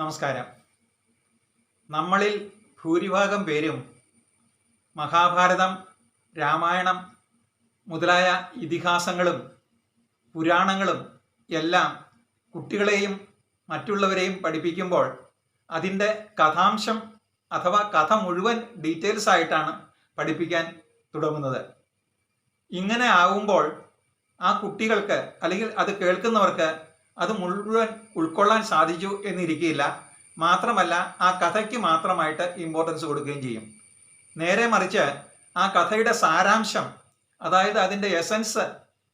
നമസ്കാരം. നമ്മളിൽ ഭൂരിഭാഗം പേരും മഹാഭാരതം രാമായണം മുതലായ ഇതിഹാസങ്ങളും പുരാണങ്ങളും എല്ലാം കുട്ടികളെയും മറ്റുള്ളവരെയും പഠിപ്പിക്കുമ്പോൾ അതിന്റെ കഥാംശം അഥവാ കഥ മുഴുവൻ ഡീറ്റെയിൽസ് ആയിട്ടാണ് പഠിപ്പിക്കാൻ തുടങ്ങുന്നത്. ഇങ്ങനെ ആകുമ്പോൾ ആ കുട്ടികൾക്ക് അല്ലെങ്കിൽ അത് കേൾക്കുന്നവർക്ക് അത് മുഴുവൻ ഉൾക്കൊള്ളാൻ സാധിച്ചു എന്നിരിക്കില്ല മാത്രമല്ല ആ കഥയ്ക്ക് മാത്രമായിട്ട് ഇമ്പോർട്ടൻസ് കൊടുക്കുകയും ചെയ്യും. നേരെ മറിച്ച് ആ കഥയുടെ സാരാംശം അതായത് അതിന്റെ എസൻസ്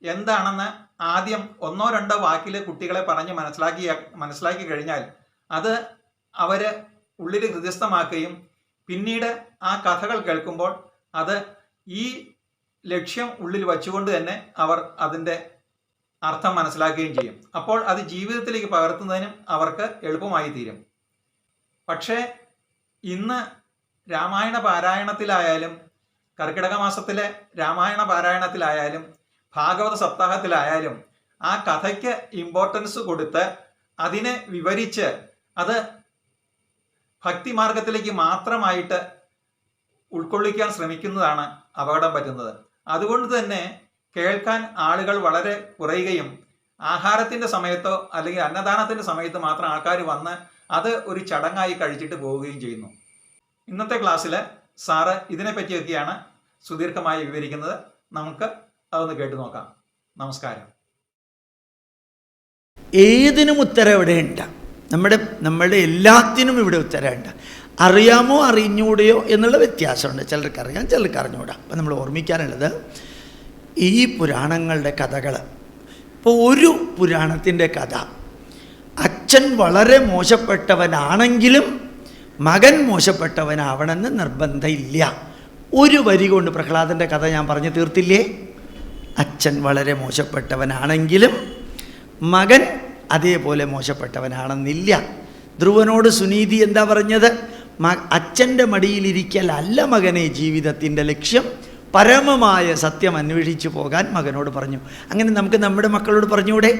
എന്താണെന്ന് ആദ്യം ഒന്നോ രണ്ടോ വാക്കിൽ കുട്ടികളെ പറഞ്ഞ് മനസ്സിലാക്കി മനസ്സിലാക്കി കഴിഞ്ഞാൽ അത് അവർ ഉള്ളിൽ ഹൃദയസ്ഥമാക്കുകയും പിന്നീട് ആ കഥകൾ കേൾക്കുമ്പോൾ അത് ഈ ലക്ഷ്യം ഉള്ളിൽ വച്ചുകൊണ്ട് തന്നെ അവർ അതിന്റെ അർത്ഥം മനസ്സിലാക്കുകയും ചെയ്യും. അപ്പോൾ അത് ജീവിതത്തിലേക്ക് പകർത്തുന്നതിനും അവർക്ക് എളുപ്പമായി തീരും പക്ഷേ ഇന്ന് രാമായണ പാരായണത്തിലായാലും കർക്കിടക മാസത്തിലെ രാമായണ പാരായണത്തിലായാലും ഭാഗവത സപ്താഹത്തിലായാലും ആ കഥയ്ക്ക് ഇമ്പോർട്ടൻസ് കൊടുത്ത് അതിനെ വിവരിച്ച് അത് ഭക്തിമാർഗത്തിലേക്ക് മാത്രമായിട്ട് ഉൾക്കൊള്ളിക്കാൻ ശ്രമിക്കുന്നതാണ് അപകടം പറ്റുന്നത്. അതുകൊണ്ട് തന്നെ കേൾക്കാൻ ആളുകൾ വളരെ കുറയുകയും ആഹാരത്തിന്റെ സമയത്തോ അല്ലെങ്കിൽ അന്നദാനത്തിന്റെ സമയത്ത് മാത്രം ആൾക്കാർ വന്ന് അത് ഒരു ചടങ്ങായി കഴിച്ചിട്ട് പോവുകയും ചെയ്യുന്നു. ഇന്നത്തെ ക്ലാസ്സിൽ സാറ് ഇതിനെപ്പറ്റിയൊക്കെയാണ് സുദീർഘമായി വിവരിക്കുന്നത്. നമുക്ക് അതൊന്ന് കേട്ടു നോക്കാം. നമസ്കാരം. ഏതിനും ഉത്തരം നമ്മുടെ നമ്മുടെ എല്ലാത്തിനും ഇവിടെ ഉത്തരമുണ്ട് അറിയാമോ അറിഞ്ഞൂടെയോ എന്നുള്ള വ്യത്യാസമുണ്ട്. ചിലർക്ക് അറിയാം ചിലർക്ക് അറിഞ്ഞുകൂടാ അപ്പം നമ്മൾ ഓർമ്മിക്കാനുള്ളത് ഈ പുരാണങ്ങളുടെ കഥകൾ. ഇപ്പോൾ ഒരു പുരാണത്തിന്റെ കഥ. അച്ഛൻ വളരെ മോശപ്പെട്ടവനാണെങ്കിലും മകൻ മോശപ്പെട്ടവനാവണമെന്ന് നിർബന്ധമില്ല. ഒരു വരി കൊണ്ട് പ്രഹ്ലാദന്റെ കഥ ഞാൻ പറഞ്ഞു തീർത്തില്ലേ? അച്ഛൻ വളരെ മോശപ്പെട്ടവനാണെങ്കിലും മകൻ അതേപോലെ മോശപ്പെട്ടവനാണെന്നില്ല. ധ്രുവനോട് സുനീതി എന്താ പറഞ്ഞത്? മ അച്ഛന്റെ മടിയിലിരിക്കലല്ല മകനെ ജീവിതത്തിന്റെ ലക്ഷ്യം. പരമമായ സത്യം അന്വേഷിച്ചു പോകാൻ മകനോട് പറഞ്ഞു. അങ്ങനെ നമുക്ക് നമ്മുടെ മക്കളോട് പറഞ്ഞുകൂടെ?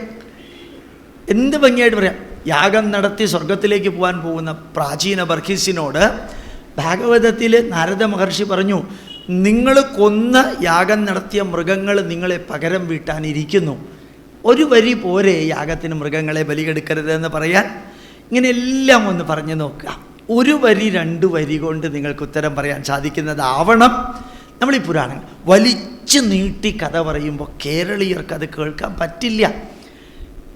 എന്ത് ഭംഗിയായിട്ട് പറയാം. യാഗം നടത്തി സ്വർഗത്തിലേക്ക് പോകാൻ പോകുന്ന പ്രാചീന ബർഖീസിനോട് ഭാഗവതത്തിൽ നാരദ മഹർഷി പറഞ്ഞു നിങ്ങൾ കൊന്ന് യാഗം നടത്തിയ മൃഗങ്ങൾ നിങ്ങളെ പകരം വീട്ടാനിരിക്കുന്നു. ഒരു വരി പോരെ യാഗത്തിന് മൃഗങ്ങളെ ബലികെടുക്കരുതെന്ന് പറയാൻ? ഇങ്ങനെ എല്ലാം ഒന്ന് പറഞ്ഞു നോക്കുക. ഒരു വരി രണ്ട് വരി കൊണ്ട് നിങ്ങൾക്ക് ഉത്തരം പറയാൻ സാധിക്കുന്നതാവണം. നമ്മൾ ഈ പുരാണങ്ങൾ വലിച്ചു നീട്ടി കഥ പറയുമ്പോൾ കേരളീയർക്ക് അത് കേൾക്കാൻ പറ്റില്ല.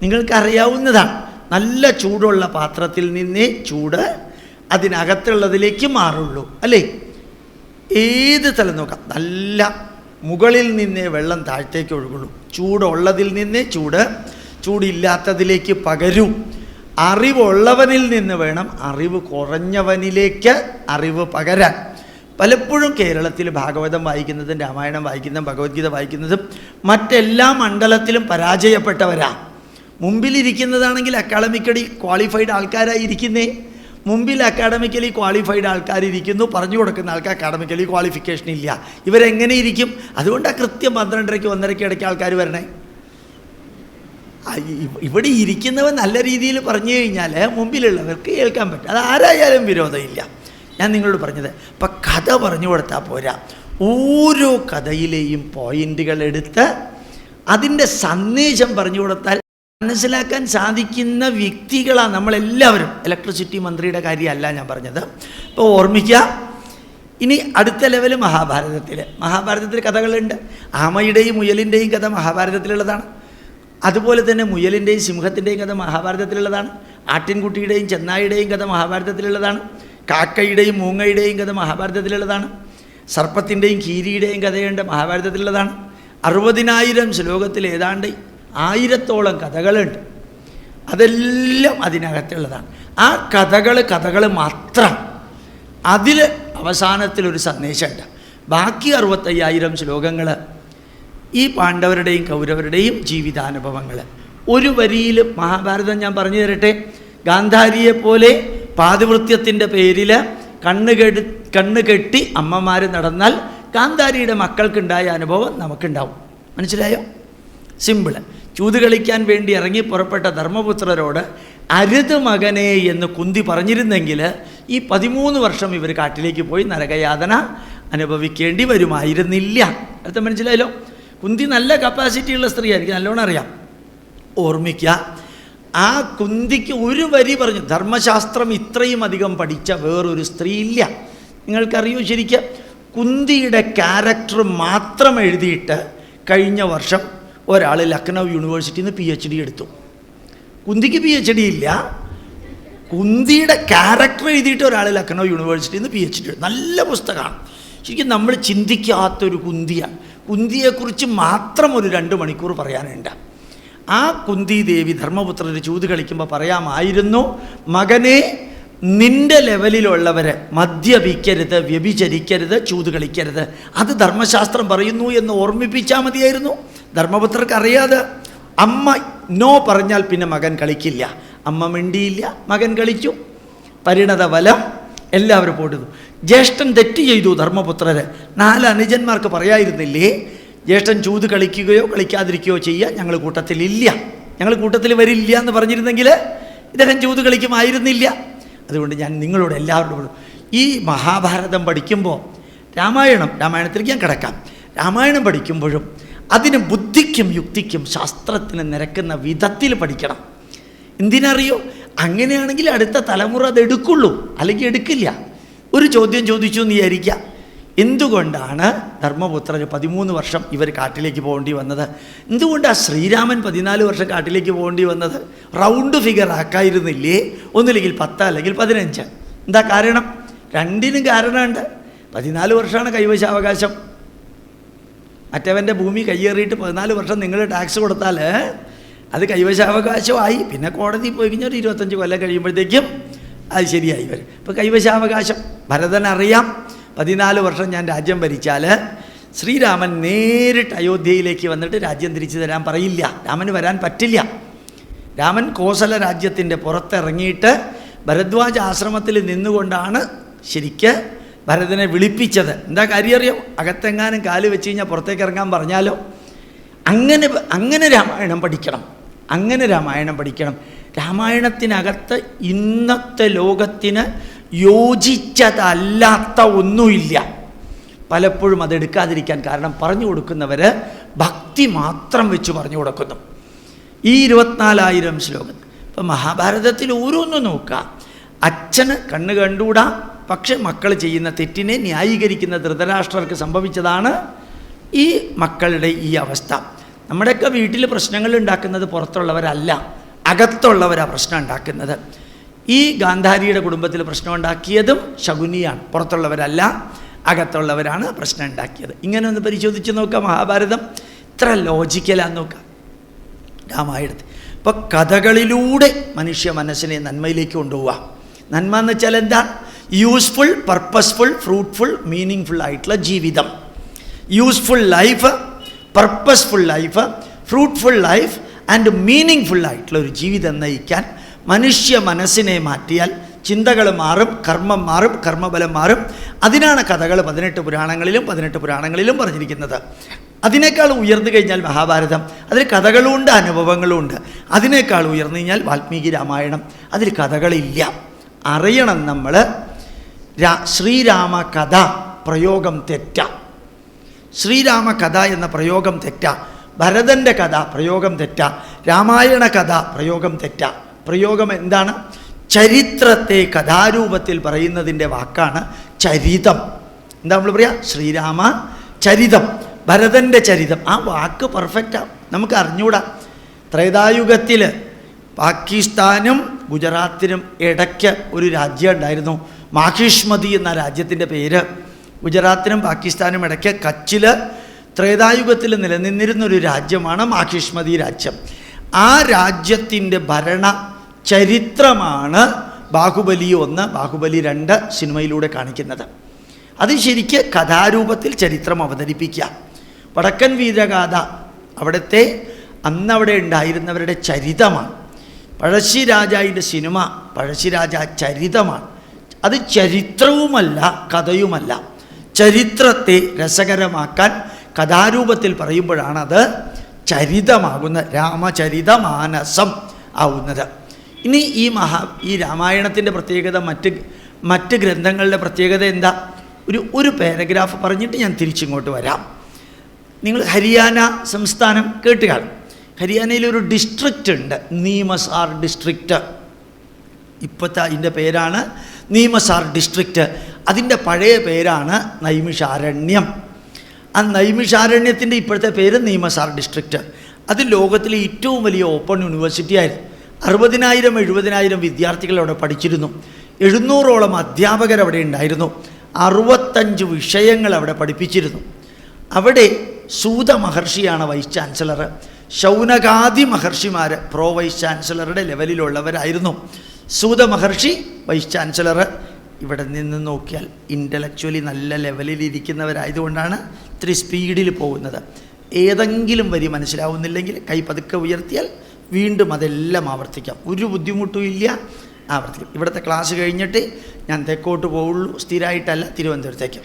നിങ്ങൾക്കറിയാവുന്നതാണ് നല്ല ചൂടുള്ള പാത്രത്തിൽ നിന്നേ ചൂട് അതിനകത്തുള്ളതിലേക്ക് മാറുള്ളൂ അല്ലേ? ഏത് സ്ഥലം നോക്കാം? നല്ല മുകളിൽ നിന്നേ വെള്ളം താഴത്തേക്ക് ഒഴുകുള്ളൂ. ചൂടുള്ളതിൽ നിന്നേ ചൂട് ചൂടില്ലാത്തതിലേക്ക് പകരൂ. അറിവുള്ളവനിൽ നിന്ന് വേണം അറിവ് കുറഞ്ഞവനിലേക്ക് അറിവ് പകരാൻ. പലപ്പോഴും കേരളത്തിൽ ഭാഗവതം വായിക്കുന്നതും രാമായണം വായിക്കുന്നതും ഭഗവത്ഗീത വായിക്കുന്നതും മറ്റെല്ലാ മണ്ഡലത്തിലും പരാജയപ്പെട്ടവരാ. മുമ്പിലിരിക്കുന്നതാണെങ്കിൽ അക്കാഡമിക്കലി ക്വാളിഫൈഡ് ആൾക്കാരായി ഇരിക്കുന്നേ മുമ്പിൽ അക്കാഡമിക്കലി ക്വാളിഫൈഡ് ആൾക്കാരിയ്ക്കുന്നു പറഞ്ഞു കൊടുക്കുന്ന ആൾക്ക് അക്കാഡമിക്കലി ക്വാളിഫിക്കേഷൻ ഇല്ല. ഇവരെങ്ങനെ ഇരിക്കും? അതുകൊണ്ടാണ് കൃത്യം പന്ത്രണ്ടരയ്ക്ക് ഒന്നരയ്ക്ക് ഇടയ്ക്ക് ആൾക്കാർ വരണേ. ഇവിടെ ഇരിക്കുന്നവൻ നല്ല രീതിയിൽ പറഞ്ഞു കഴിഞ്ഞാൽ മുമ്പിലുള്ളവർക്ക് കേൾക്കാൻ പറ്റും. അത് ആരായാലും വിരോധമില്ല. ഞാൻ നിങ്ങളോട് പറഞ്ഞത് അപ്പം കഥ പറഞ്ഞു കൊടുത്താൽ പോരാ. ഓരോ കഥയിലെയും പോയിന്റുകൾ എടുത്ത് അതിന്റെ സന്ദേശം പറഞ്ഞു കൊടുത്താൽ മനസ്സിലാക്കാൻ സാധിക്കുന്ന വ്യക്തികളാണ് നമ്മളെല്ലാവരും. ഇലക്ട്രിസിറ്റി മന്ത്രിയുടെ കാര്യമല്ല ഞാൻ പറഞ്ഞത്. ഇപ്പോൾ ഓർമ്മിക്കുക ഇനി അടുത്ത ലെവൽ മഹാഭാരതത്തിൽ മഹാഭാരതത്തിൽ കഥകളുണ്ട്. ആമയുടെയും മുയലിന്റെയും കഥ മഹാഭാരതത്തിലുള്ളതാണ്. അതുപോലെ തന്നെ മുയലിന്റെയും സിംഹത്തിന്റെയും കഥ മഹാഭാരതത്തിലുള്ളതാണ്. ആട്ടിൻകുട്ടിയുടെയും ചെന്നായിയുടെയും കഥ മഹാഭാരതത്തിലുള്ളതാണ്. കാക്കയുടെയും മൂങ്ങയുടെയും കഥ മഹാഭാരതത്തിലുള്ളതാണ്. സർപ്പത്തിന്റെയും കീരിയുടെയും കഥയുണ്ട് മഹാഭാരതത്തിലുള്ളതാണ്. അറുപതിനായിരം ശ്ലോകത്തിൽ ഏതാണ്ട് ആയിരത്തോളം കഥകളുണ്ട്. അതെല്ലാം അതിനകത്തുള്ളതാണ്. ആ കഥകൾ കഥകൾ മാത്രം അതിൽ അവസാനത്തിലൊരു സന്ദേശമുണ്ട്. ബാക്കി അറുപത്തയ്യായിരം ശ്ലോകങ്ങൾ ഈ പാണ്ഡവരുടെയും കൗരവരുടെയും ജീവിതാനുഭവങ്ങൾ. ഒരു വരിയിൽ മഹാഭാരതം ഞാൻ പറഞ്ഞു തരട്ടെ ഗാന്ധാരിയെ പോലെ പാതിവൃത്യത്തിന്റെ പേരിൽ കണ്ണ് കെടി കണ്ണ് കെട്ടി അമ്മമാർ നടന്നാൽ കാന്താരിയുടെ മക്കൾക്കുണ്ടായ അനുഭവം നമുക്കുണ്ടാവും. മനസ്സിലായോ? സിമ്പിൾ ചൂത് കളിക്കാൻ വേണ്ടി ഇറങ്ങി പുറപ്പെട്ട ധർമ്മപുത്രരോട് അരുത് മകനെ എന്ന് കുന്തി പറഞ്ഞിരുന്നെങ്കിൽ ഈ പതിമൂന്ന് വർഷം ഇവർ കാട്ടിലേക്ക് പോയി നരകയാതന അനുഭവിക്കേണ്ടി വരുമായിരുന്നില്ല. അടുത്ത മനസ്സിലായല്ലോ? കുന്തി നല്ല കപ്പാസിറ്റിയുള്ള ഉള്ള സ്ത്രീ എനിക്ക് നല്ലോണം അറിയാം. ഓർമ്മിക്കുക ആ കുന്തിക്ക് ഒരു വരി പറഞ്ഞു ധർമ്മശാസ്ത്രം ഇത്രയും അധികം പഠിച്ച വേറൊരു സ്ത്രീ ഇല്ല നിങ്ങൾക്കറിയൂ ശരിക്കും? കുന്തിയുടെ ക്യാരക്ടർ മാത്രം എഴുതിയിട്ട് കഴിഞ്ഞ വർഷം ഒരാൾ ലക്നൗ യൂണിവേഴ്സിറ്റിയിൽ നിന്ന് പി എച്ച് ഡി എടുത്തു. കുന്തിക്ക് പി എച്ച് ഡി ഇല്ല. കുന്തിയുടെ ക്യാരക്ടർ എഴുതിയിട്ട് ഒരാൾ ലക്നൗ യൂണിവേഴ്സിറ്റിയിൽ നിന്ന് പി എച്ച് ഡി നല്ല പുസ്തകമാണ്. ശരിക്കും നമ്മൾ ചിന്തിക്കാത്തൊരു കുന്തിയാണ്. കുന്തിയെക്കുറിച്ച് മാത്രം ഒരു രണ്ട് മണിക്കൂർ പറയാനുണ്ട്. ആ കുന്തിദേവി ധർമ്മപുത്രന് ചൂത് കളിക്കുമ്പോൾ പറയാമായിരുന്നു മകനെ നിന്റെ ലെവലിലുള്ളവരെ മദ്യപിക്കരുത് വ്യഭിചരിക്കരുത് ചൂത് കളിക്കരുത്. അത് ധർമ്മശാസ്ത്രം പറയുന്നു എന്ന് ഓർമ്മിപ്പിച്ചാൽ മതിയായിരുന്നു. ധർമ്മപുത്രർക്ക് അറിയാതെ അമ്മ നോ പറഞ്ഞാൽ പിന്നെ മകൻ കളിക്കില്ല. അമ്മ മിണ്ടിയില്ല മകൻ കളിച്ചു. പരിണത ഫലം എല്ലാവരും പോടുന്നു ജ്യേഷ്ഠൻ തെറ്റ് ചെയ്തു ധർമ്മപുത്രര്. നാല് അനുജന്മാർക്ക് പറയായിരുന്നില്ലേ ജ്യേഷ്ഠൻ ചൂത് കളിക്കുകയോ കളിക്കാതിരിക്കുകയോ ചെയ്യുക ഞങ്ങൾ കൂട്ടത്തിലില്ല. ഞങ്ങൾ കൂട്ടത്തിൽ വരില്ല എന്ന് പറഞ്ഞിരുന്നെങ്കിൽ ഇദ്ദേഹം ചൂത് കളിക്കുമായിരുന്നില്ല. അതുകൊണ്ട് ഞാൻ നിങ്ങളോട് എല്ലാവരോടും ഈ മഹാഭാരതം പഠിക്കുമ്പോൾ രാമായണം രാമായണത്തിലേക്ക് ഞാൻ കിടക്കാം. രാമായണം പഠിക്കുമ്പോഴും അതിന് ബുദ്ധിക്കും യുക്തിക്കും ശാസ്ത്രത്തിന് നിരക്കുന്ന വിധത്തിൽ പഠിക്കണം. എന്തിനറിയോ? അങ്ങനെയാണെങ്കിൽ അടുത്ത തലമുറ അത് എടുക്കുള്ളൂ അല്ലെങ്കിൽ എടുക്കില്ല. ഒരു ചോദ്യം ചോദിച്ചു എന്ന് വിചാരിക്കുക. എന്തുകൊണ്ടാണ് ധർമ്മപുത്രന് പതിമൂന്ന് വർഷം ഇവർ കാട്ടിലേക്ക് പോകേണ്ടി വന്നത്? എന്തുകൊണ്ടാണ് ശ്രീരാമൻ പതിനാല് വർഷം കാട്ടിലേക്ക് പോകേണ്ടി വന്നത്? റൗണ്ട് ഫിഗർ ആക്കായിരുന്നില്ലേ? ഒന്നില്ലെങ്കിൽ പത്ത് അല്ലെങ്കിൽ പതിനഞ്ച്. എന്താ കാരണം? രണ്ടിനും കാരണമുണ്ട്. പതിനാല് വർഷമാണ് കൈവശാവകാശം മറ്റവന്റെ ഭൂമി കയ്യേറിയിട്ട് പതിനാല് വർഷം നിങ്ങൾ ടാക്സ് കൊടുത്താൽ അത് കൈവശാവകാശമായി പിന്നെ കോടതി പോയി കഴിഞ്ഞാൽ ഒരു ഇരുപത്തഞ്ച് കൊല്ലം കഴിയുമ്പോഴത്തേക്കും അത് ശരിയായി വരും. ഇപ്പോൾ കൈവശാവകാശം ഭരതൻ അറിയാം പതിനാല് വർഷം ഞാൻ രാജ്യം ഭരിച്ചാൽ ശ്രീരാമൻ നേരിട്ട് അയോധ്യയിലേക്ക് വന്നിട്ട് രാജ്യം തിരിച്ചു തരാൻ പറയില്ല. രാമന് വരാൻ പറ്റില്ല. രാമൻ കോസല രാജ്യത്തിന്റെ പുറത്തിറങ്ങിയിട്ട് ഭരദ്വാജ ആശ്രമത്തിൽ നിന്നുകൊണ്ടാണ് ശരിക്ക് ഭരതനെ വിളിപ്പിച്ചത്. എന്താ കാര്യം അറിയോ? അകത്തെങ്ങാനും കാൽ വെച്ച് കഴിഞ്ഞാൽ പുറത്തേക്ക് ഇറങ്ങാൻ പറഞ്ഞാലോ? അങ്ങനെ അങ്ങനെ രാമായണം പഠിക്കണം. അങ്ങനെ രാമായണം പഠിക്കണം. രാമായണത്തിനകത്ത് ഇന്നത്തെ ലോകത്തിന് യോജിച്ചതല്ലാത്ത ഒന്നുമില്ല. പലപ്പോഴും അതെടുക്കാതിരിക്കാൻ കാരണം പറഞ്ഞു കൊടുക്കുന്നവർ ഭക്തി മാത്രം വെച്ച് പറഞ്ഞു കൊടുക്കുന്നു. ഈ ഇരുപത്തിനാലായിരം ശ്ലോകം. ഇപ്പം മഹാഭാരതത്തിൽ ഓരോന്നും നോക്കുക. അച്ഛന് കണ്ണ് കണ്ടുകൂടാ. പക്ഷെ മക്കൾ ചെയ്യുന്ന തെറ്റിനെ ന്യായീകരിക്കുന്ന ധൃതരാഷ്ട്രർക്ക് സംഭവിച്ചതാണ് ഈ മക്കളുടെ ഈ അവസ്ഥ. നമ്മുടെയൊക്കെ വീട്ടിൽ പ്രശ്നങ്ങൾ ഉണ്ടാക്കുന്നത് പുറത്തുള്ളവരല്ല. അകത്തുള്ളവരാണ് പ്രശ്നം ഉണ്ടാക്കുന്നത്. ഈ ഗാന്ധാരിയുടെ കുടുംബത്തിൽ പ്രശ്നമുണ്ടാക്കിയതും ശകുനിയാണ്. പുറത്തുള്ളവരല്ല അകത്തുള്ളവരാണ് പ്രശ്നം ഉണ്ടാക്കിയത് ഇങ്ങനെ ഒന്ന് പരിശോധിച്ച് നോക്കാം മഹാഭാരതം. ഇത്ര ലോജിക്കലാന്ന് നോക്കാം. രാമായണത്തിൽ. ഇപ്പം കഥകളിലൂടെ മനുഷ്യ മനസ്സിനെ നന്മയിലേക്ക് കൊണ്ടുപോവുക നന്മ എന്ന് വെച്ചാൽ എന്താ? Useful purposeful fruitful meaningful ആയിട്ടുള്ള ജീവിതം. Useful life purposeful life fruitful life and meaningful ആയിട്ടുള്ള ഒരു ജീവിതം നയിക്കാൻ മനുഷ്യ മനസ്സിനെ മാറ്റിയാൽ ചിന്തകൾ മാറും കർമ്മം മാറും കർമ്മബലം മാറും. അതിനാണ് കഥകൾ പതിനെട്ട് പുരാണങ്ങളിലും പതിനെട്ട് പുരാണങ്ങളിലും പറഞ്ഞിരിക്കുന്നത്. അതിനേക്കാൾ ഉയർന്നു കഴിഞ്ഞാൽ മഹാഭാരതം. അതിൽ കഥകളുമുണ്ട് അനുഭവങ്ങളുണ്ട്. അതിനേക്കാൾ ഉയർന്നു കഴിഞ്ഞാൽ വാൽമീകി രാമായണം. അതിൽ കഥകളില്ല. അറിയണം നമ്മൾ ശ്രീരാമ കഥ പ്രയോഗം തെറ്റ. ശ്രീരാമ കഥ എന്ന പ്രയോഗം തെറ്റ. ഭരതന്റെ കഥ പ്രയോഗം തെറ്റ. രാമായണ കഥ പ്രയോഗം തെറ്റ. പ്രയോഗം എന്താണ്? ചരിത്രത്തെ കഥാരൂപത്തിൽ പറയുന്നതിന്റെ വാക്കാണ് ചരിതം. എന്താ നമ്മൾ പറയുക ശ്രീരാമ ചരിതം. ഭരതന്റെ ചരിതം. ആ വാക്ക് പെർഫെക്റ്റാണ് നമുക്ക് അറിഞ്ഞൂടാ. ത്രേതായുഗത്തിൽ പാകിസ്ഥാനും ഗുജറാത്തിനും ഇടയ്ക്ക് ഒരു രാജ്യം ഉണ്ടായിരുന്നു. മാഹിഷ്മതി എന്ന രാജ്യത്തിന്റെ പേര്. ഗുജറാത്തിനും പാകിസ്ഥാനും ഇടയ്ക്ക് കച്ചിൽ ത്രേതായുഗത്തിൽ നിലനിന്നിരുന്നൊരു രാജ്യമാണ് മാഹിഷ്മതി രാജ്യം. ആ രാജ്യത്തിന്റെ ഭരണ ചരിത്രമാണ് ബാഹുബലി ഒന്ന് ബാഹുബലി രണ്ട് സിനിമയിലൂടെ കാണിക്കുന്നത്. അത് ശരിക്ക് കഥാരൂപത്തിൽ ചരിത്രം അവതരിപ്പിക്കുക. വടക്കൻ വീരഗാഥ അവിടുത്തെ അന്നവിടെ ഉണ്ടായിരുന്നവരുടെ ചരിതമാണ്. പഴശ്ശിരാജാവിന്റെ സിനിമ പഴശ്ശിരാജ ചരിതമാണ്. അത് ചരിത്രവുമല്ല കഥയുമല്ല. ചരിത്രത്തെ രസകരമാക്കാൻ കഥാരൂപത്തിൽ പറയുമ്പോഴാണത് ചരിതമാകുന്ന രാമചരിതമാനസം ആവുന്നത്. ഇനി ഈ മഹാ ഈ രാമായണത്തിന്റെ പ്രത്യേകത മറ്റ് മറ്റ് ഗ്രന്ഥങ്ങളുടെ പ്രത്യേകത എന്താ? ഒരു ഒരു പാരഗ്രാഫ് പറഞ്ഞിട്ട് ഞാൻ തിരിച്ചിങ്ങോട്ട് വരാം. നിങ്ങൾ ഹരിയാന സംസ്ഥാനം കേട്ട് കാണും. ഹരിയാനയിൽ ഡിസ്ട്രിക്റ്റ് ഉണ്ട്. നീമസാർ ഡിസ്ട്രിക്റ്റ് ഇപ്പോഴത്തെ അതിന്റെ പേരാണ് നീമസാർ ഡിസ്ട്രിക്റ്റ് അതിന്റെ പഴയ പേരാണ് നൈമിഷാരണ്യം ആ നൈമിഷാരണ്യത്തിന്റെ ഇപ്പോഴത്തെ പേര് നീമസാർ ഡിസ്ട്രിക്റ്റ് അത് ലോകത്തിലെ ഏറ്റവും വലിയ ഓപ്പൺ യൂണിവേഴ്സിറ്റി ആയിരുന്നു. അറുപതിനായിരം എഴുപതിനായിരം വിദ്യാർത്ഥികൾ അവിടെ പഠിച്ചിരുന്നു. എഴുന്നൂറോളം അധ്യാപകർ അവിടെ ഉണ്ടായിരുന്നു. അറുപത്തഞ്ച് വിഷയങ്ങൾ അവിടെ പഠിപ്പിച്ചിരുന്നു. അവിടെ സൂത മഹർഷിയാണ് വൈസ് ചാൻസലർ. ശൗനകാദി മഹർഷിമാർ പ്രോ വൈസ് ചാൻസലറുടെ ലെവലിലുള്ളവരായിരുന്നു. സൂത മഹർഷി വൈസ് ചാൻസലർ ഇവിടെ നിന്ന് നോക്കിയാൽ ഇന്റലക്ച്വലി നല്ല ലെവലിൽ ഇരിക്കുന്നവരായതുകൊണ്ടാണ് ഇത്തിരി സ്പീഡിൽ പോകുന്നത്. ഏതെങ്കിലും വരി മനസ്സിലാവുന്നില്ലെങ്കിൽ കൈ പതുക്കെ ഉയർത്തിയാൽ വീണ്ടും അതെല്ലാം ആവർത്തിക്കാം. ഒരു ബുദ്ധിമുട്ടും ഇല്ല ആവർത്തിക്കും. ഇവിടുത്തെ ക്ലാസ് കഴിഞ്ഞിട്ട് ഞാൻ തെക്കോട്ട് പോവുള്ളൂ. സ്ഥിരമായിട്ടല്ല തിരുവനന്തപുരത്തേക്ക്.